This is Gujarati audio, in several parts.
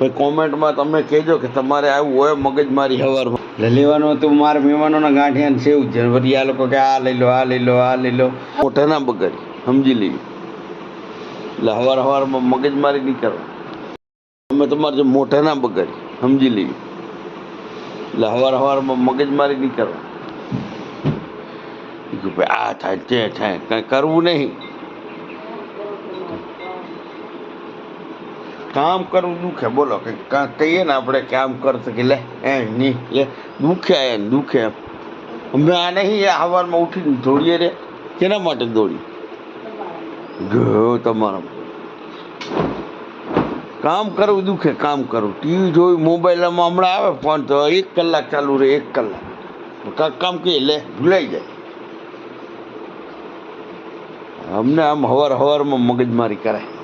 પછી કોમેન્ટમાં તમે કહેજો કે તમારે આવું હોય મગજમારી સવારમાં એટલે લેવાનું હતું મારા મહેમાનોના ગાંઠિયાને સેવ છે. પછી આ લોકો કે આ લઈ લો, આ લઈ લો, આ લઈ લો. મોઢા ના બગાડી, સમજી લેવી એટલે હવાર હવારમાં મગજમારી નહીં કરો. તમે તમારે જે મોઢાના બગાડી, સમજી લેવી એટલે હવાર હવારમાં મગજમારી નહીં કરો. ભાઈ, આ થાય, તે થાય. કંઈ કરવું નહીં. કામ કરવું દુખે, બોલો, કે કહીએ ને આપણે કામ કરશે કે લે, એ નહીં લે દુખે એમ દુખે. અમે આ નહીં, એ સવારમાં ઉઠીને દોડીએ રે. કેના માટે દોડી ગયો તમારા કામ કરવું દુખે, કામ કરવું. ટીવી જોયું, મોબાઈલમાં હમણાં આવે, ફોન તો એક કલાક ચાલુ રહે, એક કલાક. કામ કહીએ, લે, ભૂલાઈ જાય. અમને આમ હવાર હવારમાં મગજમારી કરાય.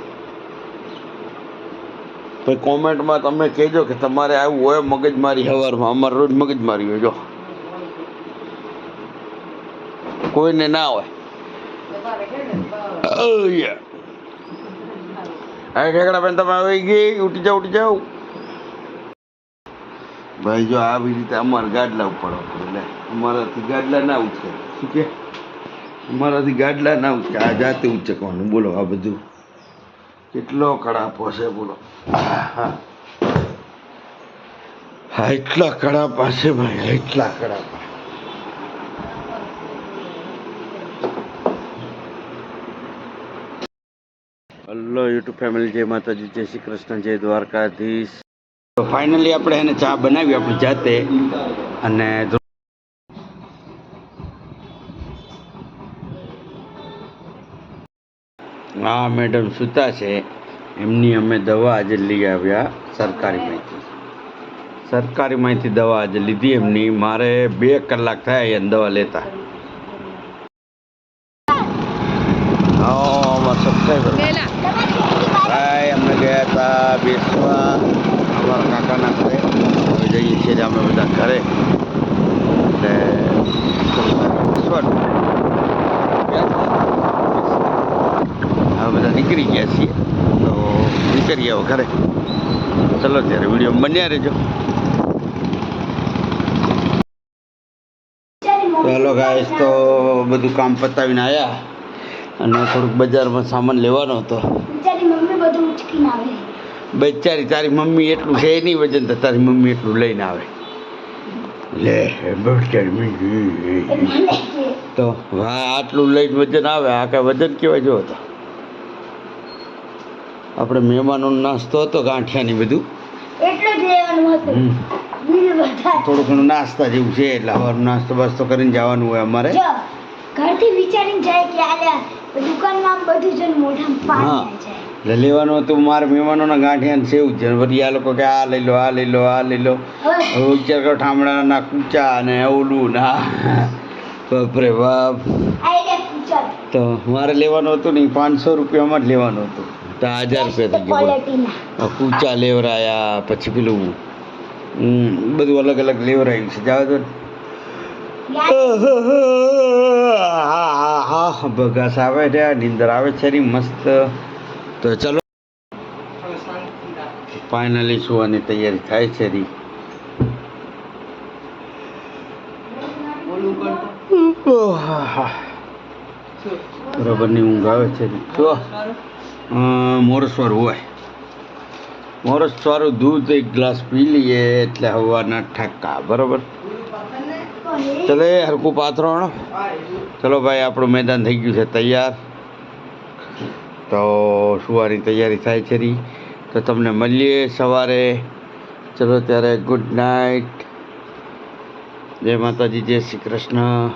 પછી કોમેન્ટમાં તમે કહેજો કે તમારે આવું હોય મગજમારી સવારમાં અમારે રોજ મગજમારી હોય જો. કોઈને ના હોય. હા ઠેકડા બેન તમે આવી ગઈ? ઉઠી જાઓ ઉઠી જાઓ. ભાઈ જો આવી રીતે અમારે ગાડલા ઉપર એટલે અમારાથી ગાડલા ના ઉચકે શું કે? અમારાથી ગાડલા ના ઉચકે આ જાતે ઉચકવાનું. બોલો આ બધું. કેટલો કડાપો છે બોલો. હા એટલા કડાપા છે ભાઈ એટલા કડાપા. હલો યુટ્યુબ ફેમિલી જય માતાજી જય શ્રી કૃષ્ણ જય દ્વારકાધીશ. તો ફાઇનલી આપણે એને ચા બનાવી આપણી જાતે. અને હા મેડમ સૂતા છે. એમની અમે દવા આજે લઈ આવ્યા સરકારી માહિતી. સરકારી દવા આજે લીધી એમની. મારે બે કલાક થયા એને દવા લેતા. અમે ગયા હતા બેસવા. અમારા કાકાના ઘરે. જઈએ છીએ અમે બધા ઘરે એટલે બેસવાનું. હવે બધા નીકળી ગયા છીએ તો નીકળીએ આવો ઘરે. ચલો ત્યારે વીડિયો બન્યા રહેજો. હેલો ગાઈસ તો બધું કામ પતાવીને આવ્યા અને થોડુંક બજારમાં સામાન લેવાનો હતો. બિચારી મમ્મી બધું ઉચકીને આવે. બેચારી તારી મમ્મી એટલું છે નહીં વજન તો તારી મમ્મી એટલું લઈને આવે. લે બેચારી તો હા આટલું લઈને વજન આવે આ કાંઈ વજન કહેવાય જો તો. આપણે મહેમાનોનો નાસ્તો હતો ગાંઠિયાની બધું. એટલું જ લેવાનું હતું. હમ. બીજું બધા થોડું ઘણું નાસ્તા જેવું છે એટલે સવારનો નાસ્તો બાસ્તો કરીને જવાનું હોય અમારે. ઘરથી વિચારીને જાય કે આલ્યા દુકાનમાં બધું જ મોઢામાં પાણી. જાય. એટલે લેવાનું હતું મારે મહેમાનોના ગાંઠિયા સેવ છે પછી આ લોકો કે આ લઈ લો આ લઈ લો આ લઈ લો. વિચાર કરો ઠામડાના કૂચા ને ઓલું ના બાપરે બાપ. તો મારે લેવાનું હતું નહીં પાંચસો રૂપિયામાં જ લેવાનું હતું. તો હજાર રૂપિયા થઈ ગયા કૂચા લેવરાયા પછી પેલું બધું અલગ અલગ લેવરાયું છે. જાવ તો. હા બગાસ આવે છે નીંદર આવે છે ની મસ્ત. તો ચલો. ફાઇનલી સુવાની તૈયારી થાય છે રી. બરોબરની ઊંઘ આવે છે રી. જો મોરસવાર હોય. મોરસવાળું દૂધ એક ગ્લાસ પી લઈએ એટલે હવાના ઠાકા બરાબર? ચલો હરકું પાથરણ ચલો ભાઈ, આપણું મેદાન થઈ ગયું છે તૈયાર. તો સુવાની તૈયારી થાય છે રી. તો તમને મળીએ સવારે. ચલો ત્યારે ગુડ નાઇટ. જય માતાજી, જય શ્રી કૃષ્ણ.